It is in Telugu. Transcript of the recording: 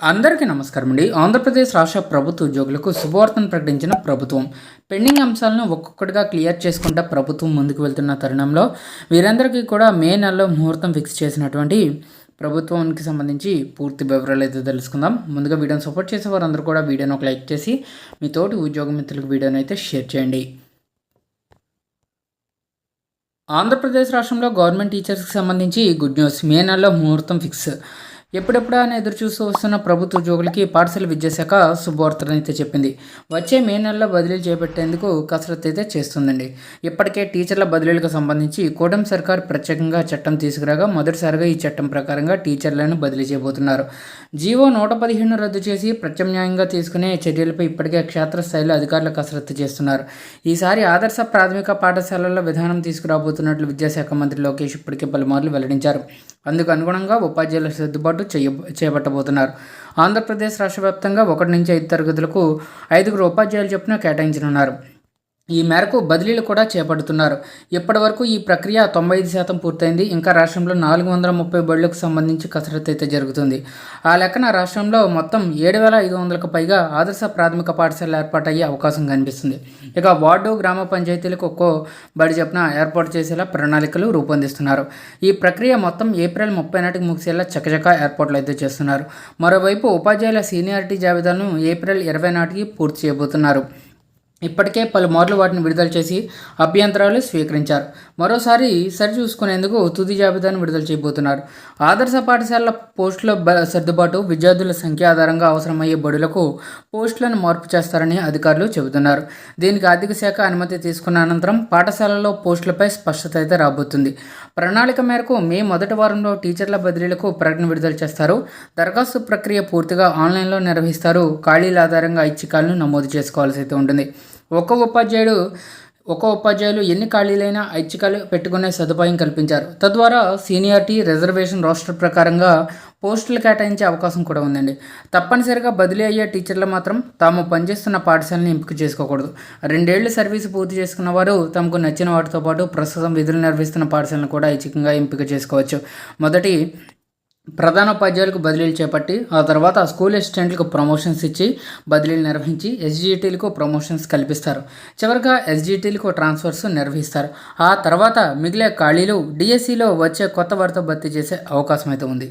అందరికీ నమస్కారం అండి. ఆంధ్రప్రదేశ్ రాష్ట్ర ప్రభుత్వ ఉద్యోగులకు శుభవార్తను ప్రకటించిన ప్రభుత్వం. పెండింగ్ అంశాలను ఒక్కొక్కటిగా క్లియర్ చేసుకుంటా ప్రభుత్వం ముందుకు వెళ్తున్న తరుణంలో వీరందరికీ కూడా మే నెలలో ముహూర్తం ఫిక్స్ చేసినటువంటి ప్రభుత్వానికి సంబంధించి పూర్తి వివరాలు అయితే తెలుసుకుందాం. ముందుగా వీడియోని సపోర్ట్ చేసే వారందరూ కూడా వీడియోని ఒక లైక్ చేసి మీ తోటి ఉద్యోగ మిత్రులకు వీడియోని అయితే షేర్ చేయండి. ఆంధ్రప్రదేశ్ రాష్ట్రంలో గవర్నమెంట్ టీచర్స్కి సంబంధించి గుడ్ న్యూస్. మే నెలలో ముహూర్తం ఫిక్స్. ఎప్పుడెప్పుడా అని ఎదురు చూస్తూ వస్తున్న ప్రభుత్వ ఉద్యోగులకి పాఠశాల విద్యాశాఖ శుభవార్తలు అయితే చెప్పింది. వచ్చే మే నెలలో బదిలీలు చేపట్టేందుకు కసరత్తు అయితే చేస్తుందండి. ఇప్పటికే టీచర్ల బదిలీలకు సంబంధించి కూటమి సర్కార్ ప్రత్యేకంగా చట్టం తీసుకురాగా మొదటిసారిగా ఈ చట్టం ప్రకారంగా టీచర్లను బదిలీ చేయబోతున్నారు. జీవో నూట పదిహేను రద్దు చేసి ప్రత్యామ్నాయంగా తీసుకునే చర్యలపై ఇప్పటికే క్షేత్రస్థాయిలో అధికారులు కసరత్తు చేస్తున్నారు. ఈసారి ఆదర్శ ప్రాథమిక పాఠశాలల్లో విధానం తీసుకురాబోతున్నట్లు విద్యాశాఖ మంత్రి లోకేష్ ఇప్పటికే పలుమార్లు వెల్లడించారు. అందుకు అనుగుణంగా ఉపాధ్యాయుల సర్దుబాటు చేయ చేపట్టబోతున్నారు. ఆంధ్రప్రదేశ్ రాష్ట్ర వ్యాప్తంగా ఒకటి నుంచి ఐదు తరగతులకు ఐదుగురు ఉపాధ్యాయులు చొప్పున కేటాయించనున్నారు. ఈ మేరకు బదిలీలు కూడా చేపడుతున్నారు. ఇప్పటి వరకు ఈ ప్రక్రియ తొంభై ఐదు శాతం పూర్తయింది. ఇంకా రాష్ట్రంలో నాలుగు వందల ముప్పై బడులకు సంబంధించి కసరత్తు అయితే జరుగుతుంది. ఆ లెక్కన రాష్ట్రంలో మొత్తం ఏడు వేల ఐదు వందలకు పైగా ఆదర్శ ప్రాథమిక పాఠశాలలు ఏర్పాటయ్యే అవకాశం కనిపిస్తుంది. ఇక వార్డు గ్రామ పంచాయతీలకు ఒక్కో బడి చొప్పున ఏర్పాటు చేసేలా ప్రణాళికలు రూపొందిస్తున్నారు. ఈ ప్రక్రియ మొత్తం ఏప్రిల్ ముప్పై నాటికి ముగిసేలా చకచకా ఏర్పాట్లు అయితే చేస్తున్నారు. మరోవైపు ఉపాధ్యాయుల సీనియారిటీ జాబితాను ఏప్రిల్ ఇరవై నాటికి పూర్తి చేయబోతున్నారు. ఇప్పటికే పలుమార్లు వాటిని విడుదల చేసి అభ్యంతరాలు స్వీకరించారు. మరోసారి సరిచూసుకునేందుకు తుది జాబితాను విడుదల చేయబోతున్నారు. ఆదర్శ పాఠశాలల పోస్టుల సర్దుబాటు విద్యార్థుల సంఖ్య ఆధారంగా అవసరమయ్యే బడులకు పోస్టులను మార్పు చేస్తారని అధికారులు చెబుతున్నారు. దీనికి ఆర్థిక శాఖ అనుమతి తీసుకున్న అనంతరం పాఠశాలల్లో పోస్టులపై స్పష్టత అయితే రాబోతుంది. ప్రణాళిక మేరకు మే మొదటి వారంలో టీచర్ల బదిలీలకు ప్రకటన విడుదల చేస్తారు. దరఖాస్తు ప్రక్రియ పూర్తిగా ఆన్లైన్లో నిర్వహిస్తారు. ఖాళీల ఆధారంగా ఐచ్ఛికాలను నమోదు చేసుకోవాల్సి అయితే ఉంటుంది. ఒక ఉపాధ్యాయుడు ఒక ఉపాధ్యాయులు ఎన్ని ఖాళీలైనా ఐచ్ఛికాలు పెట్టుకునే సదుపాయం కల్పించారు. తద్వారా సీనియారిటీ రిజర్వేషన్ రోస్టర్ ప్రకారంగా పోస్టులు కేటాయించే అవకాశం కూడా ఉందండి. తప్పనిసరిగా బదిలీ అయ్యే టీచర్లు మాత్రం తాము పనిచేస్తున్న పాఠశాలని ఎంపిక చేసుకోకూడదు. రెండేళ్ళు సర్వీసు పూర్తి చేసుకున్న వారు తమకు నచ్చిన వాటితో పాటు ప్రస్తుతం విధులు నిర్వహిస్తున్న పాఠశాలను కూడా ఐచ్ఛికంగా ఎంపిక చేసుకోవచ్చు. మొదటి ప్రధాన ఉపాధ్యాయులకు బదిలీలు చేపట్టి ఆ తర్వాత స్కూల్ అసిస్టెంట్లకు ప్రమోషన్స్ ఇచ్చి బదిలీలు నిర్వహించి ఎస్జిటీలకు ప్రమోషన్స్ కల్పిస్తారు. చివరిగా ఎస్జిటీలకు ట్రాన్స్ఫర్స్ నిర్వహిస్తారు. ఆ తర్వాత మిగిలే ఖాళీలు డిఎస్సిలో వచ్చే కొత్త వారితో భర్తీ చేసే అవకాశం అయితే ఉంది.